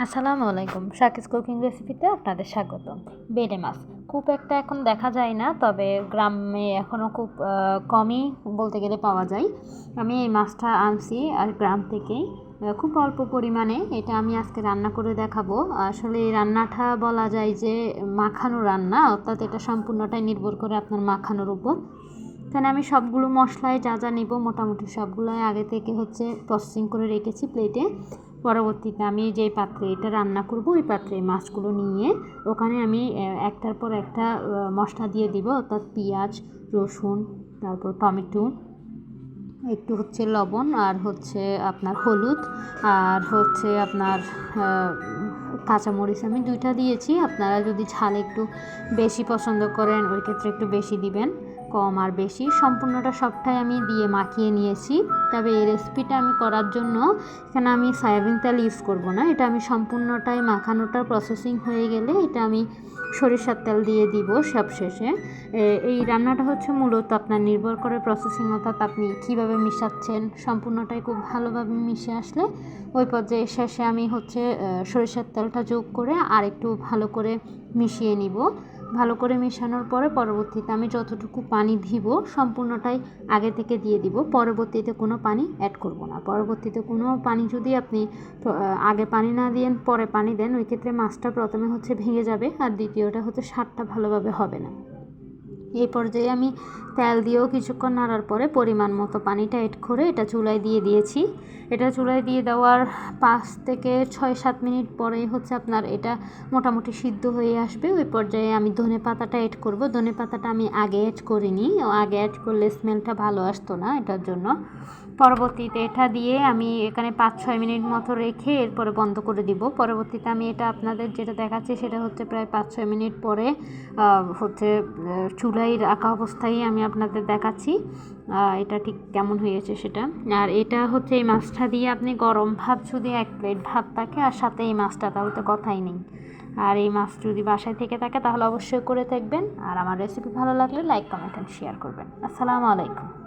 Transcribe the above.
আসসালামু আলাইকুম। শাকিস কুকিং রেসিপিতে আপনাদের স্বাগত বেড়ে মাছ। খুব একটা এখন দেখা যায় না, তবে গ্রামে এখনও খুব কমই বলতে গেলে পাওয়া যায়। আমি এই মাছটা আনছি আর গ্রাম থেকেই। খুব অল্প পরিমাণে। এটা আমি আজকে রান্না করে দেখাবো। আসলে এই রান্নাটা বলা যায় যে মাখানো রান্না, অর্থাৎ এটা সম্পূর্ণটাই নির্ভর করে আপনার মাখানোর উপর। এখানে আমি সবগুলো মশলায় যা যা নেব, মোটামুটি সবগুলোই আগে থেকে হচ্ছে প্রসেসিং করে রেখেছি প্লেটে পরবর্তীতে আমি যে পাত্রে এটা রান্না করব, ওই পাত্রে মাছগুলো নিয়ে ওখানে আমি একটার পর একটা মশলা দিয়ে দিব, অর্থাৎ পেঁয়াজ, রসুন, তারপর টমেটো, একটু হচ্ছে লবণ আর হচ্ছে আপনার হলুদ আর হচ্ছে আপনার কাঁচামরিচ আমি দুইটা দিয়েছি, আপনারা যদি ঝাল একটু বেশি পছন্দ করেন ওই ক্ষেত্রে একটু বেশি দিবেন। কম আর বেশি। সম্পূর্ণটা সবটাই আমি দিয়ে মাখিয়ে নিয়েছি। তবে এই রেসিপিটা আমি করার জন্য এখানে আমি সয়াবিন তেল ইউজ করব না। এটা আমি সম্পূর্ণটাই মাখানোটা প্রসেসিং হয়ে গেলে এটা আমি সরিষার তেল দিয়ে দিব সবশেষে। এ- এই রান্নাটা হচ্ছে মূলত আপনার নির্ভর করে প্রসেসিং অর্থাৎ আপনি কীভাবে মিশাচ্ছেন। সম্পূর্ণটাই খুব ভালোভাবে মিশে আসলে ওই পর্যায়ে শেষে আমি হচ্ছে সরিষার তেলটা যোগ করে আর একটু ভালো করে মিশিয়ে নিব। ভালো করে মেশানোর পরে পরবর্তীতে আমি যতটুকু পানি দিব সম্পূর্ণটাই আগে থেকে দিয়ে দিব। পরবর্তীতে কোনো পানি অ্যাড করব না। পরবর্তীতে কোনো পানি যদি আপনি আগে পানি না দিয়ে পরে পানি দেন, ওই ক্ষেত্রে মাছটা প্রথমে হচ্ছে ভেঙে যাবে আর দ্বিতীয়টা হচ্ছে স্বাদটা ভালোভাবে হবে না। এই পর্যায়ে আমি তেল দিয়েও কিছুক্ষণ নাড়ার পরে পরিমাণ মতো পানিটা এড করে এটা চুলায় দিয়ে দিয়েছি। এটা চুলায় দিয়ে দেওয়ার পাঁচ থেকে ছয় সাত মিনিট পরেই হচ্ছে আপনার এটা মোটামুটি সিদ্ধ হয়ে আসবে। ওই পর্যায়ে আমি ধনে পাতাটা এড করব। ধনে পাতাটা আমি আগে অ্যাড করিনি। ও আগে অ্যাড করলে স্মেলটা ভালো আসতো না এটার জন্য। পরবর্তীতে এটা দিয়ে আমি এখানে পাঁচ ছয় মিনিট মতো রেখে এরপরে বন্ধ করে দিব। পরবর্তীতে আমি এটা আপনাদের যেটা দেখাচ্ছি সেটা হচ্ছে প্রায় পাঁচ ছয় মিনিট পরে হচ্ছে আহ, চুলায় রাখা অবস্থায় আমি আপনাদের দেখাচ্ছি এটা ঠিক কেমন হয়েছে সেটা। আর এটা হচ্ছে এই মাছটা দিয়ে আপনি গরম ভাত যদি এক প্লেট ভাত থাকে, আর সাথে এই মাছটা, তাহলে তো কথাই নেই। আর এই মাছ যদি বাসায় থেকে থাকে, তাহলে অবশ্যই করে থাকবেন। আর আমার রেসিপি ভালো লাগলে লাইক কমেন্ট অ্যান্ড শেয়ার করবেন। আসসালামু আলাইকুম।